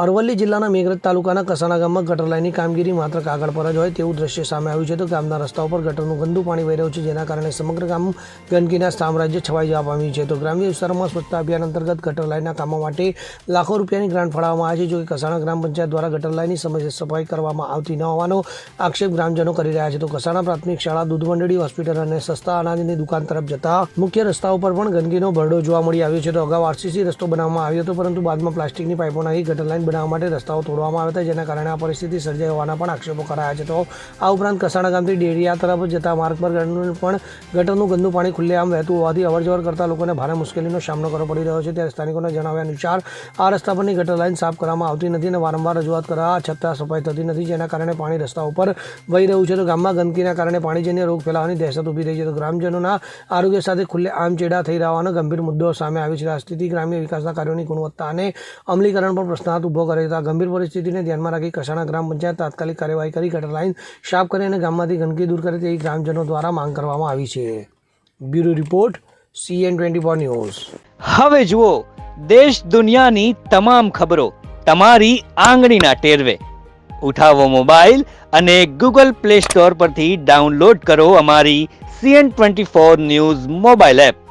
અરવલ્લી જિલ્લાના મેઘરજ તાલુકાના કસાણા ગામમાં ગટર લાઇનની કામગીરી માત્ર કાગળ પર જ હોય તેવું દ્રશ્ય સામે આવ્યું છે. તો ગામના રસ્તા ઉપર ગટરનું ગંદુ પાણી વહી રહ્યું છે, જેના કારણે સમગ્ર ગામ ગંદકીના સામ્રાજ્ય છવાઈ જવા પામ્યું છે. તો ગ્રામ્ય વિસ્તારોમાં સ્વચ્છતા અભિયાન અંતર્ગત ગટર લાઇનના કામો માટે લાખો રૂપિયાની ગ્રાન્ટ ફાળવવામાં આવે છે, જો કે કસાણા ગ્રામ પંચાયત દ્વારા ગટર લાઇનની સમસ્યા સફાઈ કરવામાં આવતી ન હોવાનો આક્ષેપ ગ્રામજનો કરી રહ્યા છે. તો કસાણા પ્રાથમિક શાળા, દૂધ મંડળી, હોસ્પિટલ અને સસ્તા અનાજની દુકાન તરફ જતા મુખ્ય રસ્તા પર પણ ગંદકીનો ભરડો જોવા મળી આવ્યો છે. તો અગાઉ આરસીસી રસ્તો બનાવવામાં આવ્યો હતો, પરંતુ બાદમાં પ્લાસ્ટિકની પાઇપો નાખી ગટર લાઇન બનાવવા માટે રસ્તાઓ તોડવામાં આવ્યા હતા, જેના કારણે આ પરિસ્થિતિ સર્જાઈ હોવાના પણ આક્ષેપો કરાયા છે. તો આ ઉપરાંત કસાણા ગામથી ડેરિયા તરફ જતા માર્ગ પર પણ ગટરનું ગંદુ પાણી ખુલ્લેઆમ વહેતું હોવાથી અવરજવર કરતા લોકોને ભારે મુશ્કેલીનો સામનો કરવો પડી રહ્યો છે. ત્યારે સ્થાનિકોના જણાવ્યા અનુસાર, આ રસ્તા પરની ગટર લાઇન સાફ કરવામાં આવતી નથી અને વારંવાર રજૂઆત કરવા છતાં સફાઈ થતી નથી, જેના કારણે પાણી રસ્તા ઉપર વહી રહ્યું છે. તો ગામમાં ગંદકીના કારણે પાણીજન્ય રોગ ફેલાવાની દહેશત ઊભી રહી છે. તો ગ્રામજનોના આરોગ્ય સાથે ખુલ્લે આમ ચેડા થઈ રહેવાનો ગંભીર મુદ્દો સામે આવ્યો છે. આ સ્થિતિ ગ્રામ્ય વિકાસના કાર્યોની ગુણવત્તા અને અમલીકરણ પર પ્રશ્નાર્થ ઊભો કરે હતો આ ગંભીર પરિસ્થિતિને ધ્યાનમાં રાખી કસાણા ગ્રામ પંચાયત તાત્કાલિક કાર્યવાહી કરી, ગટર લાઇન સાફ કરી અને ગામમાંથી ગંદકી દૂર કરે તેવી ગ્રામજનો દ્વારા માંગ કરવામાં આવી છે. Bureau report CN twenty four news. હવે જુઓ, દેશ દુનિયાની તમામ ખબરો તમારી આંગળીના ટેરવે. ઉઠાવો મોબાઈલ અને ગૂગલ પ્લે સ્ટોર પરથી ડાઉનલોડ કરો અમારી CN twenty four news mobile app.